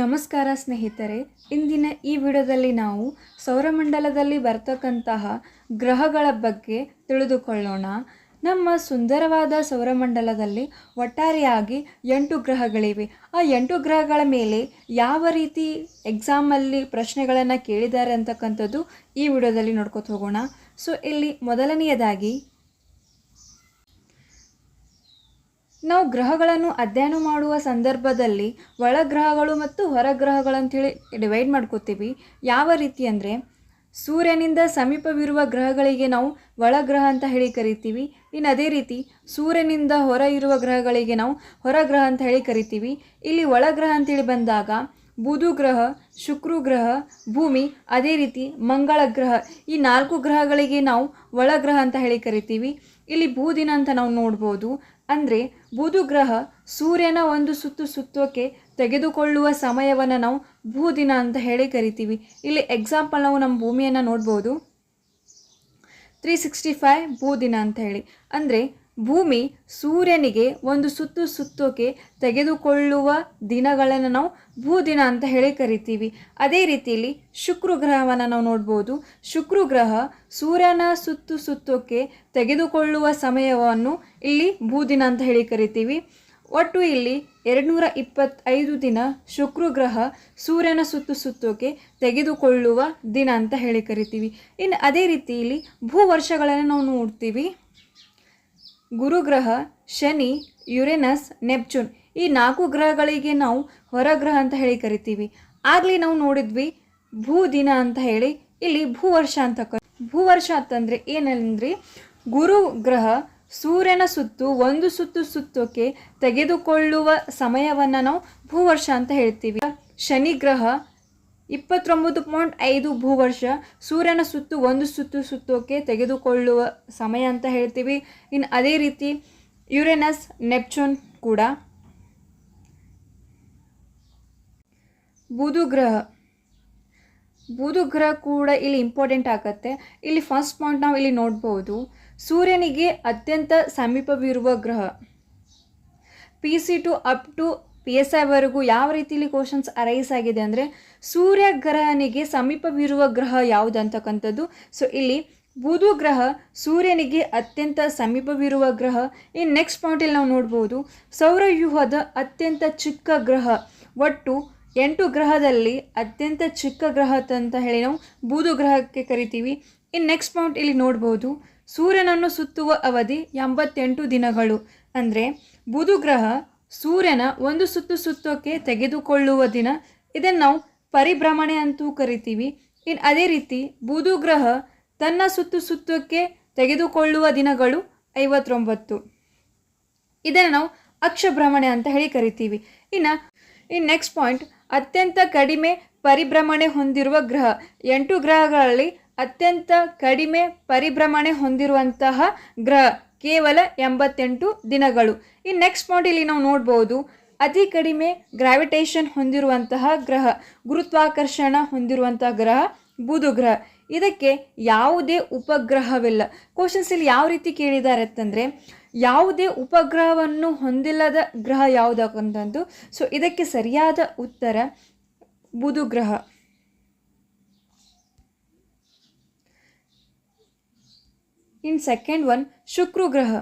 ನಮಸ್ಕಾರ ಸ್ನೇಹಿತರೆ, ಇಂದಿನ ಈ ವಿಡಿಯೋದಲ್ಲಿ ನಾವು ಸೌರಮಂಡಲದಲ್ಲಿ ಬರ್ತಕ್ಕಂತಹ ಗ್ರಹಗಳ ಬಗ್ಗೆ ತಿಳಿದುಕೊಳ್ಳೋಣ. ನಮ್ಮ ಸುಂದರವಾದ ಸೌರಮಂಡಲದಲ್ಲಿ ಒಟ್ಟಾರೆಯಾಗಿ ಎಂಟು ಗ್ರಹಗಳಿವೆ. ಆ ಎಂಟು ಗ್ರಹಗಳ ಮೇಲೆ ಯಾವ ರೀತಿ ಎಕ್ಸಾಮಲ್ಲಿ ಪ್ರಶ್ನೆಗಳನ್ನು ಕೇಳಿದ್ದಾರೆ ಅಂತಕ್ಕಂಥದ್ದು ಈ ವಿಡಿಯೋದಲ್ಲಿ ನೋಡ್ಕೊತ ಹೋಗೋಣ. ಸೊ ಇಲ್ಲಿ ಮೊದಲನೆಯದಾಗಿ ನಾವು ಗ್ರಹಗಳನ್ನು ಅಧ್ಯಯನ ಮಾಡುವ ಸಂದರ್ಭದಲ್ಲಿ ಒಳಗ್ರಹಗಳು ಮತ್ತು ಹೊರಗ್ರಹಗಳಂಥೇಳಿ ಡಿವೈಡ್ ಮಾಡ್ಕೋತೀವಿ. ಯಾವ ರೀತಿ ಅಂದರೆ ಸೂರ್ಯನಿಂದ ಸಮೀಪವಿರುವ ಗ್ರಹಗಳಿಗೆ ನಾವು ಒಳಗ್ರಹ ಅಂತ ಹೇಳಿ ಕರಿತೀವಿ. ಇನ್ನು ಅದೇ ರೀತಿ ಸೂರ್ಯನಿಂದ ಹೊರ ಇರುವ ಗ್ರಹಗಳಿಗೆ ನಾವು ಹೊರಗ್ರಹ ಅಂತ ಹೇಳಿ ಕರಿತೀವಿ. ಇಲ್ಲಿ ಒಳಗ್ರಹ ಅಂತೇಳಿ ಬಂದಾಗ ಬುಧು ಗ್ರಹ, ಶುಕ್ರ ಗ್ರಹ, ಭೂಮಿ, ಅದೇ ರೀತಿ ಮಂಗಳ ಗ್ರಹ ಈ ನಾಲ್ಕು ಗ್ರಹಗಳಿಗೆ ನಾವು ಒಳಗ್ರಹ ಅಂತ ಹೇಳಿ ಕರಿತೀವಿ. ಇಲ್ಲಿ ಭೂದಿನ ಅಂತ ನಾವು ನೋಡ್ಬೋದು. ಅಂದರೆ ಭೂದುಗ್ರಹ ಗ್ರಹ ಸೂರ್ಯನ ಒಂದು ಸುತ್ತು ಸುತ್ತೋಕೆ ತೆಗೆದುಕೊಳ್ಳುವ ಸಮಯವನ್ನು ನಾವು ಭೂದಿನ ಅಂತ ಹೇಳಿ ಕರಿತೀವಿ. ಇಲ್ಲಿ ಎಕ್ಸಾಂಪಲ್ ನಾವು ನಮ್ಮ ಭೂಮಿಯನ್ನು ನೋಡ್ಬೋದು. ತ್ರೀ ಸಿಕ್ಸ್ಟಿ ಫೈವ್ ಭೂದಿನ ಅಂತ ಹೇಳಿ. ಅಂದರೆ ಭೂಮಿ ಸೂರ್ಯನಿಗೆ ಒಂದು ಸುತ್ತು ಸುತ್ತೋಕೆ ತೆಗೆದುಕೊಳ್ಳುವ ದಿನಗಳನ್ನು ನಾವು ಭೂದಿನ ಅಂತ ಹೇಳಿ ಕರಿತೀವಿ. ಅದೇ ರೀತಿಯಲ್ಲಿ ಶುಕ್ರ ಗ್ರಹವನ್ನು ನಾವು ನೋಡ್ಬೋದು. ಶುಕ್ರ ಗ್ರಹ ಸೂರ್ಯನ ಸುತ್ತು ಸುತ್ತೋಕೆ ತೆಗೆದುಕೊಳ್ಳುವ ಸಮಯವನ್ನು ಇಲ್ಲಿ ಭೂದಿನ ಅಂತ ಹೇಳಿ ಕರಿತೀವಿ. ಒಟ್ಟು ಇಲ್ಲಿ ಎರಡುನೂರ ಇಪ್ಪತ್ತೈದು ದಿನ ಶುಕ್ರ ಗ್ರಹ ಸೂರ್ಯನ ಸುತ್ತು ಸುತ್ತೋಕೆ ತೆಗೆದುಕೊಳ್ಳುವ ದಿನ ಅಂತ ಹೇಳಿ ಕರಿತೀವಿ. ಇನ್ನು ಅದೇ ರೀತಿ ಇಲ್ಲಿ ಭೂವರ್ಷಗಳನ್ನು ನಾವು ನೋಡ್ತೀವಿ. ಗುರುಗ್ರಹ, ಶನಿ, ಯುರೇನಸ್, ನೆಪ್ಚೂನ್ ಈ ನಾಲ್ಕು ಗ್ರಹಗಳಿಗೆ ನಾವು ಹೊರಗ್ರಹ ಅಂತ ಹೇಳಿ ಕರಿತೀವಿ. ಆಗಲಿ ನಾವು ನೋಡಿದ್ವಿ ಭೂ ದಿನ ಅಂತ ಹೇಳಿ, ಇಲ್ಲಿ ಭೂ ವರ್ಷ ಅಂತ ಭೂ ವರ್ಷ ಅಂತಂದರೆ ಏನಂದ್ರೆ ಗುರು ಗ್ರಹ ಸೂರ್ಯನ ಸುತ್ತು ಒಂದು ಸುತ್ತು ಸುತ್ತೋಕೆ ತೆಗೆದುಕೊಳ್ಳುವ ಸಮಯವನ್ನು ನಾವು ಭೂವರ್ಷ ಅಂತ ಹೇಳ್ತೀವಿ. ಶನಿ ಗ್ರಹ ಇಪ್ಪತ್ತೊಂಬತ್ತು ಪಾಯಿಂಟ್ ಐದು ಭೂವರ್ಷ ಸೂರ್ಯನ ಸುತ್ತು ಒಂದು ಸುತ್ತು ಸುತ್ತೋಕೆ ತೆಗೆದುಕೊಳ್ಳುವ ಸಮಯ ಅಂತ ಹೇಳ್ತೀವಿ. ಇನ್ನು ಅದೇ ರೀತಿ ಯುರೇನಸ್, ನೆಪ್ಚೂನ್ ಕೂಡ. ಬುಧ ಗ್ರಹ. ಕೂಡ ಇಲ್ಲಿ ಇಂಪಾರ್ಟೆಂಟ್ ಆಗತ್ತೆ. ಇಲ್ಲಿ ಫಸ್ಟ್ ಪಾಯಿಂಟ್ ನಾವು ಇಲ್ಲಿ ನೋಡ್ಬೋದು. ಸೂರ್ಯನಿಗೆ ಅತ್ಯಂತ ಸಮೀಪವಿರುವ ಗ್ರಹ. P C to up to P S ಐವರೆಗೂ ಯಾವ ರೀತಿಲಿ ಕ್ವಶನ್ಸ್ ಅರೈಸ್ ಆಗಿದೆ ಅಂದರೆ ಸೂರ್ಯ ಗ್ರಹನಿಗೆ ಸಮೀಪವಿರುವ ಗ್ರಹ ಯಾವುದು ಅಂತಕ್ಕಂಥದ್ದು. ಸೊ ಇಲ್ಲಿ ಬುಧ ಗ್ರಹ ಸೂರ್ಯನಿಗೆ ಅತ್ಯಂತ ಸಮೀಪವಿರುವ ಗ್ರಹ. ಇನ್ ನೆಕ್ಸ್ಟ್ ಪಾಯಿಂಟಲ್ಲಿ ನಾವು ನೋಡ್ಬೋದು. ಸೌರವ್ಯೂಹದ ಅತ್ಯಂತ ಚಿಕ್ಕ ಗ್ರಹ. ಒಟ್ಟು ಎಂಟು ಗ್ರಹದಲ್ಲಿ ಅತ್ಯಂತ ಚಿಕ್ಕ ಗ್ರಹ ಅಂತ ಹೇಳಿ ನಾವು ಬೂದು ಗ್ರಹಕ್ಕೆ ಕರಿತೀವಿ. ಇನ್ನು ನೆಕ್ಸ್ಟ್ ಪಾಯಿಂಟ್ ಇಲ್ಲಿ ನೋಡ್ಬೋದು. ಸೂರ್ಯನನ್ನು ಸುತ್ತುವ ಅವಧಿ ಎಂಬತ್ತೆಂಟು ದಿನಗಳು. ಅಂದರೆ ಬುಧು ಗ್ರಹ ಸೂರ್ಯನ ಒಂದು ಸುತ್ತು ಸುತ್ತೋಕ್ಕೆ ತೆಗೆದುಕೊಳ್ಳುವ ದಿನ. ಇದನ್ನು ನಾವು ಪರಿಭ್ರಮಣೆ ಅಂತೂ ಕರಿತೀವಿ. ಇನ್ನು ಅದೇ ರೀತಿ ಬೂದು ಗ್ರಹ ತನ್ನ ಸುತ್ತು ಸುತ್ತೋಕ್ಕೆ ತೆಗೆದುಕೊಳ್ಳುವ ದಿನಗಳು ಐವತ್ತೊಂಬತ್ತು. ಇದನ್ನು ನಾವು ಅಕ್ಷಭ್ರಮಣೆ ಅಂತ ಹೇಳಿ ಕರಿತೀವಿ. ಇನ್ನು ಇನ್ನು ನೆಕ್ಸ್ಟ್ ಪಾಯಿಂಟ್ ಅತ್ಯಂತ ಕಡಿಮೆ ಪರಿಭ್ರಮಣೆ ಹೊಂದಿರುವ ಗ್ರಹ. ಎಂಟು ಗ್ರಹಗಳಲ್ಲಿ ಅತ್ಯಂತ ಕಡಿಮೆ ಪರಿಭ್ರಮಣೆ ಹೊಂದಿರುವಂತಹ ಗ್ರಹ. ಕೇವಲ ಎಂಬತ್ತೆಂಟು ದಿನಗಳು. ಈ ನೆಕ್ಸ್ಟ್ ಪಾಯಿಂಟ್ ಇಲ್ಲಿ ನಾವು ನೋಡ್ಬೋದು, ಅತಿ ಕಡಿಮೆ ಗ್ರಾವಿಟೇಷನ್ ಹೊಂದಿರುವಂತಹ ಗ್ರಹ, ಗುರುತ್ವಾಕರ್ಷಣ ಹೊಂದಿರುವಂತಹ ಗ್ರಹ, ಬುಧ ಗ್ರಹ. ಇದಕ್ಕೆ ಯಾವುದೇ ಉಪಗ್ರಹವಿಲ್ಲ. ಕ್ವಶನ್ಸ್ ಇಲ್ಲಿ ಯಾವ ರೀತಿ ಕೇಳಿದ್ದಾರೆ ಅಂತಂದರೆ, ಯಾವುದೇ ಉಪಗ್ರಹವನ್ನು ಹೊಂದಿಲ್ಲದ ಗ್ರಹ ಯಾವುದಕ್ಕಂತಂದು ಸೊ ಇದಕ್ಕೆ ಸರಿಯಾದ ಉತ್ತರ ಬುಧ ಗ್ರಹ. ಇನ್ ಸೆಕೆಂಡ್ ಒನ್ ಶುಕ್ರ ಗ್ರಹ.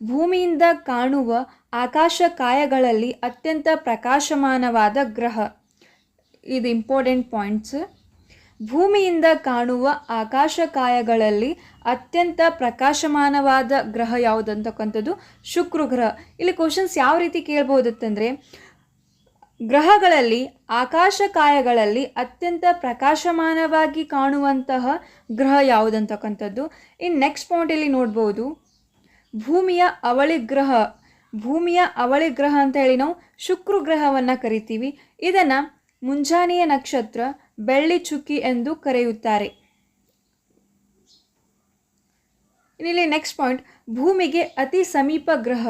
ಭೂಮಿಯಿಂದ ಕಾಣುವ ಆಕಾಶಕಾಯಗಳಲ್ಲಿ ಅತ್ಯಂತ ಪ್ರಕಾಶಮಾನವಾದ ಗ್ರಹ. ಇದು ಇಂಪಾರ್ಟೆಂಟ್ ಪಾಯಿಂಟ್ಸ್ ಭೂಮಿಯಿಂದ ಕಾಣುವ ಆಕಾಶಕಾಯಗಳಲ್ಲಿ ಅತ್ಯಂತ ಪ್ರಕಾಶಮಾನವಾದ ಗ್ರಹ ಯಾವುದಂತಕ್ಕಂಥದ್ದು ಶುಕ್ರ ಗ್ರಹ. ಇಲ್ಲಿ ಕ್ವಶನ್ಸ್ ಯಾವ ರೀತಿ ಕೇಳ್ಬೋದತ್ತಂದರೆ ಗ್ರಹಗಳಲ್ಲಿ, ಆಕಾಶಕಾಯಗಳಲ್ಲಿ ಅತ್ಯಂತ ಪ್ರಕಾಶಮಾನವಾಗಿ ಕಾಣುವಂತಹ ಗ್ರಹ ಯಾವುದಂತಕ್ಕಂಥದ್ದು? ಇನ್ನು ನೆಕ್ಸ್ಟ್ ಪಾಯಿಂಟಲ್ಲಿ ನೋಡ್ಬೋದು? ಭೂಮಿಯ ಅವಳಿ ಗ್ರಹ. ಭೂಮಿಯ ಅವಳಿ ಗ್ರಹ ಅಂತ ಹೇಳಿ ನಾವು ಶುಕ್ರ ಗ್ರಹವನ್ನು ಕರಿತೀವಿ. ಇದನ್ನು ಮುಂಜಾನೆಯ ನಕ್ಷತ್ರ ಬೆಳ್ಳಿ ಚುಕ್ಕಿ ಎಂದು ಕರೆಯುತ್ತಾರೆ. ಇಲ್ಲಿ ನೆಕ್ಸ್ಟ್ ಪಾಯಿಂಟ್, ಭೂಮಿಗೆ ಅತಿ ಸಮೀಪ ಗ್ರಹ.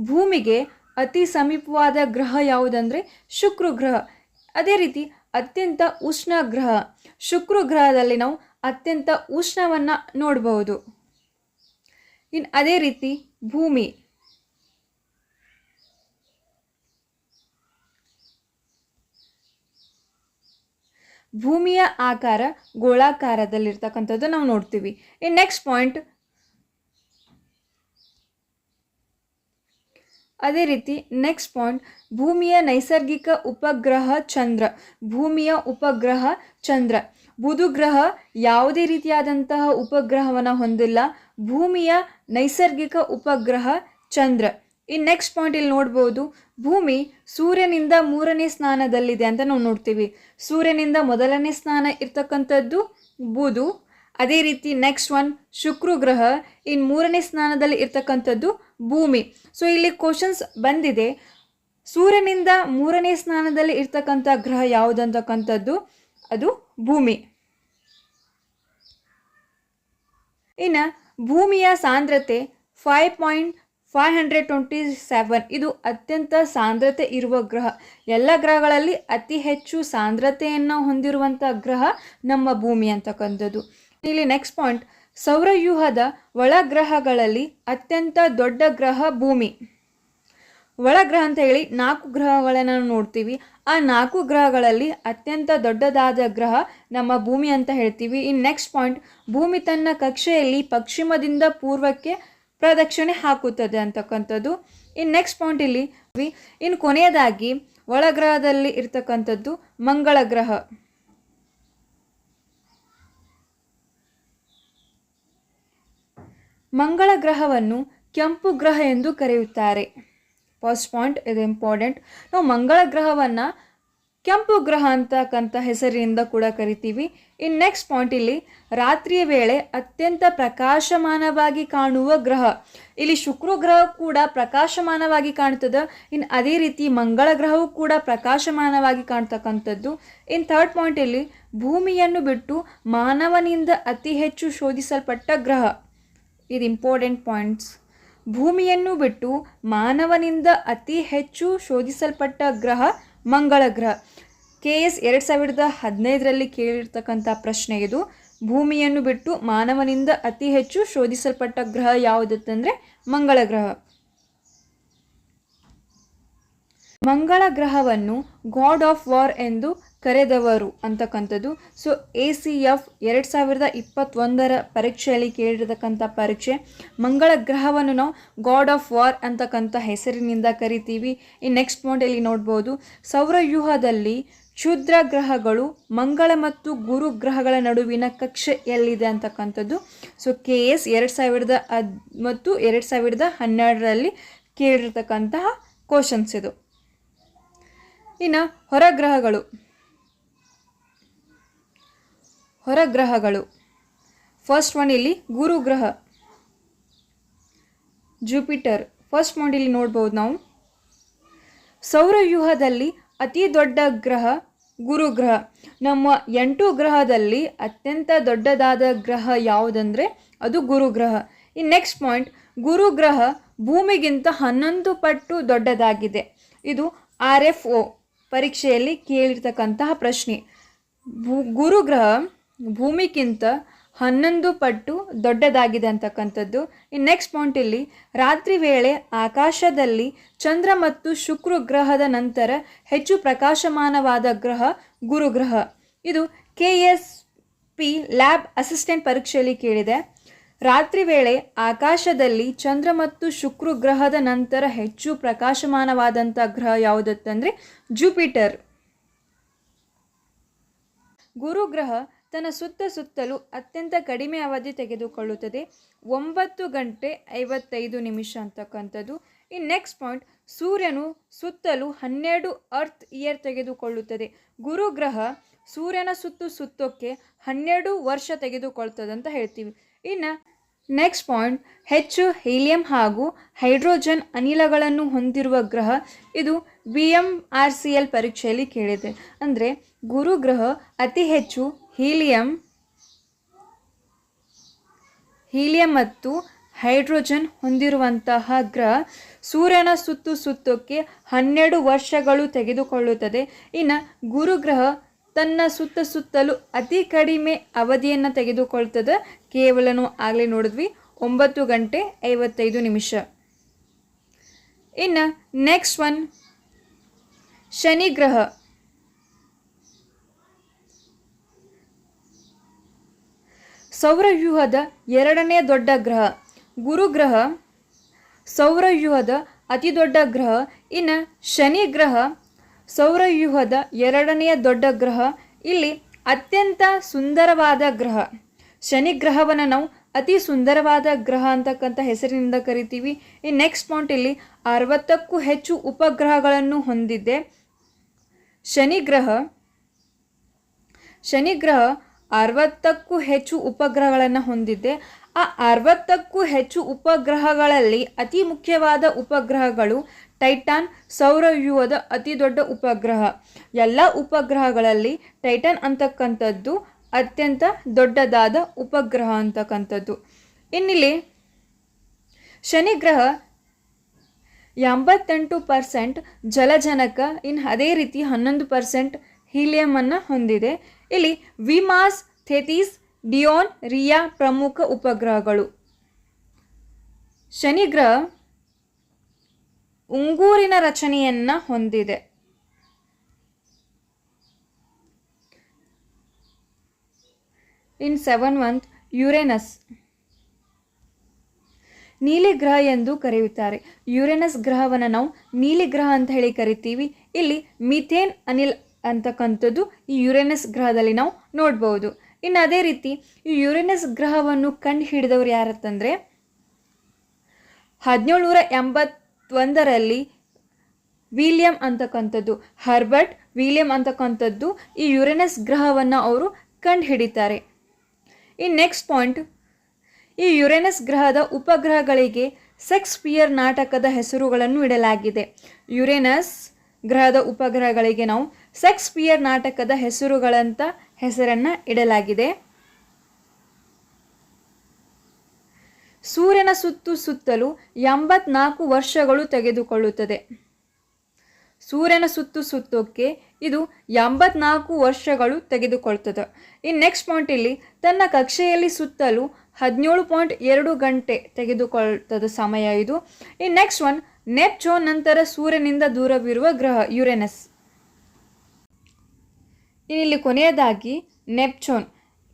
ಭೂಮಿಗೆ ಅತಿ ಸಮೀಪವಾದ ಗ್ರಹ ಯಾವುದಂದರೆ ಶುಕ್ರ ಗ್ರಹ. ಅದೇ ರೀತಿ ಅತ್ಯಂತ ಉಷ್ಣ ಗ್ರಹ. ಶುಕ್ರ ಗ್ರಹದಲ್ಲಿ ನಾವು ಅತ್ಯಂತ ಉಷ್ಣವನ್ನು ನೋಡಬಹುದು. ಇನ್ನು ಅದೇ ರೀತಿ ಭೂಮಿ. ಭೂಮಿಯ ಆಕಾರ ಗೋಳಾಕಾರದಲ್ಲಿರ್ತಕ್ಕಂಥದ್ದು ನಾವು ನೋಡ್ತೀವಿ. ಇನ್ನು ನೆಕ್ಸ್ಟ್ ಪಾಯಿಂಟ್ ಅದೇ ರೀತಿ ನೆಕ್ಸ್ಟ್ ಪಾಯಿಂಟ್ ಭೂಮಿಯ ನೈಸರ್ಗಿಕ ಉಪಗ್ರಹ ಚಂದ್ರ. ಭೂಮಿಯ ಉಪಗ್ರಹ ಚಂದ್ರ. ಬುಧ ಗ್ರಹ ಯಾವುದೇ ರೀತಿಯಾದಂತಹ ಉಪಗ್ರಹವನ್ನು ಹೊಂದಿಲ್ಲ. ಭೂಮಿಯ ನೈಸರ್ಗಿಕ ಉಪಗ್ರಹ ಚಂದ್ರ. ಇನ್ನು ನೆಕ್ಸ್ಟ್ ಪಾಯಿಂಟ್ ಇಲ್ಲಿ ನೋಡ್ಬೋದು, ಭೂಮಿ ಸೂರ್ಯನಿಂದ ಮೂರನೇ ಸ್ಥಾನದಲ್ಲಿದೆ ಅಂತ ನಾವು ನೋಡ್ತೀವಿ. ಸೂರ್ಯನಿಂದ ಮೊದಲನೇ ಸ್ಥಾನ ಇರ್ತಕ್ಕಂಥದ್ದು ಬುಧು. ಅದೇ ರೀತಿ ನೆಕ್ಸ್ಟ್ ಒನ್ ಶುಕ್ರ ಗ್ರಹ ಇನ್ನು ಮೂರನೇ ಸ್ಥಾನದಲ್ಲಿ ಇರ್ತಕ್ಕಂಥದ್ದು ಭೂಮಿ. ಸೊ ಇಲ್ಲಿ ಕ್ವಶನ್ಸ್ ಬಂದಿದೆ. ಸೂರ್ಯನಿಂದ ಮೂರನೇ ಸ್ಥಾನದಲ್ಲಿ ಇರ್ತಕ್ಕಂಥ ಗ್ರಹ ಯಾವುದಂತಕ್ಕಂಥದ್ದು ಅದು ಭೂಮಿ. ಇನ್ನು ಭೂಮಿಯ ಸಾಂದ್ರತೆ five point five hundred twenty seven ಇದು ಅತ್ಯಂತ ಸಾಂದ್ರತೆ ಇರುವ ಗ್ರಹ. ಎಲ್ಲ ಗ್ರಹಗಳಲ್ಲಿ ಅತಿ ಹೆಚ್ಚು ಸಾಂದ್ರತೆಯನ್ನು ಹೊಂದಿರುವಂಥ ಗ್ರಹ ನಮ್ಮ ಭೂಮಿ ಅಂತಕ್ಕಂಥದ್ದು. ಇಲ್ಲಿ ನೆಕ್ಸ್ಟ್ ಪಾಯಿಂಟ್ ಸೌರವ್ಯೂಹದ ಒಳಗ್ರಹಗಳಲ್ಲಿ ಅತ್ಯಂತ ದೊಡ್ಡ ಗ್ರಹ ಭೂಮಿ. ಒಳಗ್ರಹ ಅಂತ ಹೇಳಿ ನಾಲ್ಕು ಗ್ರಹಗಳನ್ನು ನೋಡ್ತೀವಿ. ಆ ನಾಲ್ಕು ಗ್ರಹಗಳಲ್ಲಿ ಅತ್ಯಂತ ದೊಡ್ಡದಾದ ಗ್ರಹ ನಮ್ಮ ಭೂಮಿ ಅಂತ ಹೇಳ್ತೀವಿ. ಇನ್ ನೆಕ್ಸ್ಟ್ ಪಾಯಿಂಟ್, ಭೂಮಿ ತನ್ನ ಕಕ್ಷೆಯಲ್ಲಿ ಪಶ್ಚಿಮದಿಂದ ಪೂರ್ವಕ್ಕೆ ಪ್ರದಕ್ಷಿಣೆ ಹಾಕುತ್ತದೆ ಅಂತಕ್ಕಂಥದ್ದು. ಇನ್ ನೆಕ್ಸ್ಟ್ ಪಾಯಿಂಟ್ ಇಲ್ಲಿ ಇನ್ನು ಕೊನೆಯದಾಗಿ ಒಳಗ್ರಹದಲ್ಲಿ ಇರ್ತಕ್ಕಂಥದ್ದು ಮಂಗಳ ಗ್ರಹ. ಮಂಗಳ ಗ್ರಹವನ್ನು ಕೆಂಪು ಗ್ರಹ ಎಂದು ಕರೆಯುತ್ತಾರೆ. ಫಸ್ಟ್ ಪಾಯಿಂಟ್ ಇದು ಇಂಪಾರ್ಟೆಂಟ್ ನಾವು ಮಂಗಳ ಗ್ರಹವನ್ನು ಕೆಂಪು ಗ್ರಹ ಅಂತಕ್ಕಂಥ ಹೆಸರಿನಿಂದ ಕೂಡ ಕರಿತೀವಿ. ಇನ್ ನೆಕ್ಸ್ಟ್ ಪಾಯಿಂಟ್ ಇಲ್ಲಿ, ರಾತ್ರಿಯ ವೇಳೆ ಅತ್ಯಂತ ಪ್ರಕಾಶಮಾನವಾಗಿ ಕಾಣುವ ಗ್ರಹ. ಇಲ್ಲಿ ಶುಕ್ರ ಗ್ರಹ ಕೂಡ ಪ್ರಕಾಶಮಾನವಾಗಿ ಕಾಣ್ತದೆ. ಇನ್ ಅದೇ ರೀತಿ ಮಂಗಳ ಗ್ರಹವು ಕೂಡ ಪ್ರಕಾಶಮಾನವಾಗಿ ಕಾಣ್ತಕ್ಕಂಥದ್ದು. ಇನ್ ಥರ್ಡ್ ಪಾಯಿಂಟ್ ಇಲ್ಲಿ, ಭೂಮಿಯನ್ನು ಬಿಟ್ಟು ಮಾನವನಿಂದ ಅತಿ ಹೆಚ್ಚು ಶೋಧಿಸಲ್ಪಟ್ಟ ಗ್ರಹ. ಇದು ಇಂಪಾರ್ಟೆಂಟ್ ಪಾಯಿಂಟ್ಸ್ ಭೂಮಿಯನ್ನು ಬಿಟ್ಟು ಮಾನವನಿಂದ ಅತಿ ಹೆಚ್ಚು ಶೋಧಿಸಲ್ಪಟ್ಟ ಗ್ರಹ ಮಂಗಳ ಗ್ರಹ. ಕೆ ಎಸ್ ಎರಡು ಸಾವಿರದ ಹದಿನೈದರಲ್ಲಿ ಕೇಳಿರ್ತಕ್ಕಂಥ ಪ್ರಶ್ನೆ ಇದು. ಭೂಮಿಯನ್ನು ಬಿಟ್ಟು ಮಾನವನಿಂದ ಅತಿ ಹೆಚ್ಚು ಶೋಧಿಸಲ್ಪಟ್ಟ ಗ್ರಹ ಯಾವುದಂತಂದರೆ ಮಂಗಳ ಗ್ರಹ. ಮಂಗಳ ಗ್ರಹವನ್ನು ಗಾಡ್ ಆಫ್ ವಾರ್ ಎಂದು ಕರೆದವರು ಅಂತಕ್ಕಂಥದ್ದು. ಸೊ ಎ ಸಿ ಎಫ್ ಎರಡು ಸಾವಿರದ ಇಪ್ಪತ್ತೊಂದರ ಪರೀಕ್ಷೆಯಲ್ಲಿ ಕೇಳಿರ್ತಕ್ಕಂಥ ಪರೀಕ್ಷೆ. ಮಂಗಳ ಗ್ರಹವನ್ನು ನಾವು ಗಾಡ್ ಆಫ್ ವಾರ್ ಅಂತಕ್ಕಂಥ ಹೆಸರಿನಿಂದ ಕರಿತೀವಿ. ಈ ನೆಕ್ಸ್ಟ್ ಪಾಯಿಂಟಲ್ಲಿ ನೋಡ್ಬೋದು. ಸೌರವ್ಯೂಹದಲ್ಲಿ ಕ್ಷುದ್ರ ಗ್ರಹಗಳು, ಮಂಗಳ ಮತ್ತು ಗುರು ಗ್ರಹಗಳ ನಡುವಿನ ಕಕ್ಷೆ ಎಲ್ಲಿದೆ ಅಂತಕ್ಕಂಥದ್ದು? ಸೊ ಕೆ ಎಸ್ ಎರಡು ಸಾವಿರದ ಹದ್ ಮತ್ತು ಎರಡು ಸಾವಿರದ ಹನ್ನೆರಡರಲ್ಲಿ ಕೇಳಿರ್ತಕ್ಕಂತಹ ಕ್ವಶನ್ಸ್ ಇದು. ಇನ್ನು ಹೊರಗ್ರಹಗಳು. ಹೊರಗ್ರಹಗಳು. ಫಸ್ಟ್ ಒನ್ ಇಲ್ಲಿ ಗುರುಗ್ರಹ. ಜುಪಿಟರ್ ಫಸ್ಟ್ ಒನ್ ಇಲ್ಲಿ ನೋಡ್ಬೋದು ನಾವು. ಸೌರವ್ಯೂಹದಲ್ಲಿ ಅತಿ ದೊಡ್ಡ ಗ್ರಹ ಗುರುಗ್ರಹ. ನಮ್ಮ ಎಂಟು ಗ್ರಹದಲ್ಲಿ ಅತ್ಯಂತ ದೊಡ್ಡದಾದ ಗ್ರಹ ಯಾವುದಂದರೆ ಅದು ಗುರುಗ್ರಹ. ಈ ನೆಕ್ಸ್ಟ್ ಪಾಯಿಂಟ್ ಗುರುಗ್ರಹ ಭೂಮಿಗಿಂತ ಹನ್ನೊಂದು ಪಟ್ಟು ದೊಡ್ಡದಾಗಿದೆ. ಇದು ಆರ್ ಎಫ್ ಒ ಪರೀಕ್ಷೆಯಲ್ಲಿ ಕೇಳಿರ್ತಕ್ಕಂತಹ ಪ್ರಶ್ನೆ. ಭೂ, ಗುರುಗ್ರಹ ಭೂಮಿಗಿಂತ ಹನ್ನೊಂದು ಪಟ್ಟು ದೊಡ್ಡದಾಗಿದೆ ಅಂತಕ್ಕಂಥದ್ದು. ಇನ್ನು ನೆಕ್ಸ್ಟ್ ಪಾಯಿಂಟ್ ಇಲ್ಲಿ, ರಾತ್ರಿ ವೇಳೆ ಆಕಾಶದಲ್ಲಿ ಚಂದ್ರ ಮತ್ತು ಶುಕ್ರ ಗ್ರಹದ ನಂತರ ಹೆಚ್ಚು ಪ್ರಕಾಶಮಾನವಾದ ಗ್ರಹ ಗುರುಗ್ರಹ ಇದು K S P lab assistant ಪರೀಕ್ಷೆಯಲ್ಲಿ ಕೇಳಿದೆ. ರಾತ್ರಿ ವೇಳೆ ಆಕಾಶದಲ್ಲಿ ಚಂದ್ರ ಮತ್ತು ಶುಕ್ರ ಗ್ರಹದ ನಂತರ ಹೆಚ್ಚು ಪ್ರಕಾಶಮಾನವಾದಂಥ ಗ್ರಹ ಯಾವುದತ್ತಂದರೆ ಜುಪಿಟರ್. ಗುರುಗ್ರಹ ತನ್ನ ಸುತ್ತ ಸುತ್ತಲೂ ಅತ್ಯಂತ ಕಡಿಮೆ ಅವಧಿ ತೆಗೆದುಕೊಳ್ಳುತ್ತದೆ. ಒಂಬತ್ತು ಗಂಟೆ ಐವತ್ತೈದು ನಿಮಿಷ ಅಂತಕ್ಕಂಥದ್ದು. ಈ ನೆಕ್ಸ್ಟ್ ಪಾಯಿಂಟ್, ಸೂರ್ಯನು ಸುತ್ತಲೂ ಹನ್ನೆರಡು ಅರ್ತ್ ಇಯರ್ ತೆಗೆದುಕೊಳ್ಳುತ್ತದೆ. ಗುರುಗ್ರಹ ಸೂರ್ಯನ ಸುತ್ತು ಸುತ್ತೋಕ್ಕೆ ಹನ್ನೆರಡು ವರ್ಷ ತೆಗೆದುಕೊಳ್ತದೆ ಅಂತ ಹೇಳ್ತೀವಿ. ಇನ್ನು ನೆಕ್ಸ್ಟ್ ಪಾಯಿಂಟ್, ಹೆಚ್ಚು ಹೀಲಿಯಂ ಹಾಗೂ ಹೈಡ್ರೋಜನ್ ಅನಿಲಗಳನ್ನು ಹೊಂದಿರುವ ಗ್ರಹ ಇದು B M R C L ಪರೀಕ್ಷೆಯಲ್ಲಿ ಕೇಳಿದೆ. ಅಂದರೆ ಗುರುಗ್ರಹ ಅತಿ ಹೆಚ್ಚು ಹೀಲಿಯಂ ಹೀಲಿಯಂ ಮತ್ತು ಹೈಡ್ರೋಜನ್ ಹೊಂದಿರುವಂತಹ ಗ್ರಹ ಸೂರ್ಯನ ಸುತ್ತು ಸುತ್ತೋಕ್ಕೆ ಹನ್ನೆರಡು ವರ್ಷಗಳು ತೆಗೆದುಕೊಳ್ಳುತ್ತದೆ. ಇನ್ನು ಗುರುಗ್ರಹ ತನ್ನ ಸುತ್ತ ಸುತ್ತಲೂ ಅತಿ ಕಡಿಮೆ ಅವಧಿಯನ್ನು ತೆಗೆದುಕೊಳ್ತದೆ. ಕೇವಲನೂ ಆಗಲೇ ನೋಡಿದ್ವಿ, ಒಂಬತ್ತು ಗಂಟೆ ಐವತ್ತೈದು ನಿಮಿಷ. ಇನ್ನು ನೆಕ್ಸ್ಟ್ ಒನ್ ಶನಿ ಗ್ರಹ. ಸೌರವ್ಯೂಹದ ಎರಡನೇ ದೊಡ್ಡ ಗ್ರಹ. ಗುರುಗ್ರಹ, ಸೌರವ್ಯೂಹದ ಅತಿ ದೊಡ್ಡ ಗ್ರಹ. ಇನ್ನು ಶನಿ ಗ್ರಹ, ಸೌರವ್ಯೂಹದ ಎರಡನೆಯ ದೊಡ್ಡ ಗ್ರಹ. ಇಲ್ಲಿ ಅತ್ಯಂತ ಸುಂದರವಾದ ಗ್ರಹ. ಶನಿ ಗ್ರಹವನ್ನು ನಾವು ಅತಿ ಸುಂದರವಾದ ಗ್ರಹ ಅಂತಕ್ಕಂಥ ಹೆಸರಿನಿಂದ ಕರಿತೀವಿ. ಈ ನೆಕ್ಸ್ಟ್ ಪಾಯಿಂಟ್ ಇಲ್ಲಿ ಅರವತ್ತಕ್ಕೂ ಹೆಚ್ಚು ಉಪಗ್ರಹಗಳನ್ನು ಹೊಂದಿದೆ. ಶನಿ ಗ್ರಹ ಶನಿ ಗ್ರಹ ಅರವತ್ತಕ್ಕೂ ಹೆಚ್ಚು ಉಪಗ್ರಹಗಳನ್ನು ಹೊಂದಿದೆ. ಆ ಅರವತ್ತಕ್ಕೂ ಹೆಚ್ಚು ಉಪಗ್ರಹಗಳಲ್ಲಿ ಅತಿ ಮುಖ್ಯವಾದ ಉಪಗ್ರಹಗಳು ಟೈಟಾನ್ ಸೌರವ್ಯೂಹದ ಅತಿ ದೊಡ್ಡ ಉಪಗ್ರಹ. ಎಲ್ಲ ಉಪಗ್ರಹಗಳಲ್ಲಿ ಟೈಟಾನ್ ಅಂತಕ್ಕಂಥದ್ದು ಅತ್ಯಂತ ದೊಡ್ಡದಾದ ಉಪಗ್ರಹ ಅಂತಕ್ಕಂಥದ್ದು. ಇನ್ನಿಲ್ಲಿ ಶನಿ ಗ್ರಹ ಎಂಬತ್ತೆಂಟು ಪರ್ಸೆಂಟ್, ಜಲಜನಕ ಇನ್ನು ಅದೇ ರೀತಿ ಹನ್ನೊಂದು ಪರ್ಸೆಂಟ್ ಹೀಲಿಯಮನ್ನು ಹೊಂದಿದೆ. ಇಲ್ಲಿ ವಿಮಾಸ್, ಥೆತೀಸ್, ಡಿಯೋನ್, ರಿಯಾ ಪ್ರಮುಖ ಉಪಗ್ರಹಗಳು. ಶನಿ ಗ್ರಹ ಉಂಗೂರಿನ ರಚನೆಯನ್ನು ಹೊಂದಿದೆ. In seven month Uranus. ನೀಲಿ ಗ್ರಹ ಎಂದು ಕರೆಯುತ್ತಾರೆ. ಯುರೇನಸ್ ಗ್ರಹವನ್ನು ನಾವು ನೀಲಿ ಗ್ರಹ ಅಂತ ಹೇಳಿ ಕರಿತೀವಿ. ಇಲ್ಲಿ ಮಿಥೇನ್ ಅನಿಲ್ ಅಂತಕ್ಕಂಥದ್ದು ಈ ಯುರೇನಸ್ ಗ್ರಹದಲ್ಲಿ ನಾವು ನೋಡ್ಬೋದು. ಇನ್ನು ಅದೇ ರೀತಿ ಈ ಯುರೇನಸ್ ಗ್ರಹವನ್ನು ಕಂಡು ಹಿಡಿದವರು ಯಾರತ್ತಂದರೆ ಹದಿನೇಳುನೂರ ಎಂಬತ್ತೊಂದರಲ್ಲಿ ವಿಲಿಯಂ ಅಂತಕ್ಕಂಥದ್ದು, ಹರ್ಬರ್ಟ್ ವಿಲಿಯಂ ಅಂತಕ್ಕಂಥದ್ದು ಈ ಯುರೇನಸ್ ಗ್ರಹವನ್ನು ಅವರು ಕಂಡು ಹಿಡಿತಾರೆ. ಈ ನೆಕ್ಸ್ಟ್ ಪಾಯಿಂಟ್, ಈ ಯುರೇನಸ್ ಗ್ರಹದ ಉಪಗ್ರಹಗಳಿಗೆ ಸೆಕ್ಸ್ಪಿಯರ್ ನಾಟಕದ ಹೆಸರುಗಳನ್ನು ಇಡಲಾಗಿದೆ. ಯುರೇನಸ್ ಗ್ರಹದ ಉಪಗ್ರಹಗಳಿಗೆ ನಾವು ಸೆಕ್ಸ್ಪಿಯರ್ ನಾಟಕದ ಹೆಸರುಗಳಂತ ಹೆಸರನ್ನು ಇಡಲಾಗಿದೆ. ಸೂರ್ಯನ ಸುತ್ತು ಸುತ್ತಲು ಎಂಬತ್ನಾಲ್ಕು ವರ್ಷಗಳು ತೆಗೆದುಕೊಳ್ಳುತ್ತದೆ. ಸೂರ್ಯನ ಸುತ್ತು ಸುತ್ತೋಕ್ಕೆ ಇದು ಎಂಬತ್ನಾಲ್ಕು ವರ್ಷಗಳು ತೆಗೆದುಕೊಳ್ತದೆ. ಇನ್ನು ನೆಕ್ಸ್ಟ್ ಪಾಯಿಂಟ್ ಇಲ್ಲಿ, ತನ್ನ ಕಕ್ಷೆಯಲ್ಲಿ ಸುತ್ತಲು ಹದಿನೇಳು ಪಾಯಿಂಟ್ ಎರಡು ಗಂಟೆ ತೆಗೆದುಕೊಳ್ತದ ಸಮಯ ಇದು. ಇನ್ನು ನೆಕ್ಸ್ಟ್ ಒನ್ ನೆಪ್ಚೋನ್ ನಂತರ ಸೂರ್ಯನಿಂದ ದೂರವಿರುವ ಗ್ರಹ ಯುರೇನಸ್. ಇಲ್ಲಿ ಕೊನೆಯದಾಗಿ ನೆಪ್ಚೂನ್.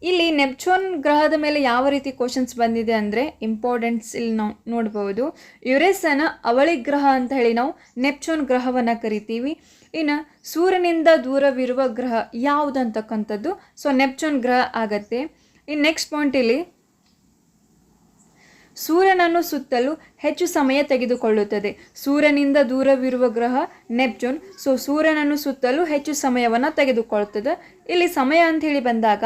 ಇಲ್ಲಿ ನೆಪ್ಚೋನ್ ಗ್ರಹದ ಮೇಲೆ ಯಾವ ರೀತಿ ಕ್ವಶನ್ಸ್ ಬಂದಿದೆ ಅಂದರೆ ಇಂಪಾರ್ಟೆಂಟ್ಸ್ ಇಲ್ಲಿ ನಾವು ನೋಡ್ಬೋದು. ಯುರೇಸನ ಅವಳಿ ಗ್ರಹ ಅಂತ ಹೇಳಿ ನಾವು ನೆಪ್ಚೋನ್ ಗ್ರಹವನ್ನು ಕರಿತೀವಿ. ಇನ್ನು ಸೂರ್ಯನಿಂದ ದೂರವಿರುವ ಗ್ರಹ ಯಾವುದಂತಕ್ಕಂಥದ್ದು ಸೊ ನೆಪ್ಚೂನ್ ಗ್ರಹ ಆಗತ್ತೆ. ಇನ್ನು ನೆಕ್ಸ್ಟ್ ಪಾಯಿಂಟ್ ಇಲ್ಲಿ ಸೂರ್ಯನನ್ನು ಸುತ್ತಲು ಹೆಚ್ಚು ಸಮಯ ತೆಗೆದುಕೊಳ್ಳುತ್ತದೆ. ಸೂರ್ಯನಿಂದ ದೂರವಿರುವ ಗ್ರಹ ನೆಪ್ಚೂನ್, ಸೊ ಸೂರ್ಯನನ್ನು ಸುತ್ತಲು ಹೆಚ್ಚು ಸಮಯವನ್ನು ತೆಗೆದುಕೊಳ್ಳುತ್ತದೆ ಇಲ್ಲಿ ಸಮಯ ಅಂಥೇಳಿ ಬಂದಾಗ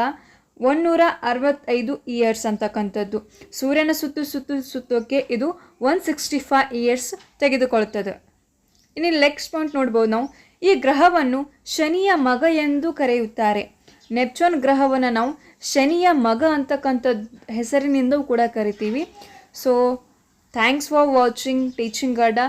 ಒನ್ನೂರ ಅರವತ್ತೈದು ಇಯರ್ಸ್ ಅಂತಕ್ಕಂಥದ್ದು ಸೂರ್ಯನ ಸುತ್ತು ಸುತ್ತು ಸುತ್ತೋಕ್ಕೆ ಇದು ಒನ್ ಸಿಕ್ಸ್ಟಿ ಫೈವ್ ಇಯರ್ಸ್ ತೆಗೆದುಕೊಳ್ಳುತ್ತದೆ ಇನ್ನು ನೆಕ್ಸ್ಟ್ ಪಾಯಿಂಟ್ ನೋಡ್ಬೋದು ನಾವು. ಈ ಗ್ರಹವನ್ನು ಶನಿಯ ಮಗ ಎಂದು ಕರೆಯುತ್ತಾರೆ. ನೆಪ್ಚೂನ್ ಗ್ರಹವನ್ನು ನಾವು ಶನಿಯ ಮಗ ಅಂತಕ್ಕಂಥದ್ದು ಹೆಸರಿನಿಂದ ಕೂಡ ಕರಿತೀವಿ. So, thanks for watching Teaching Gada.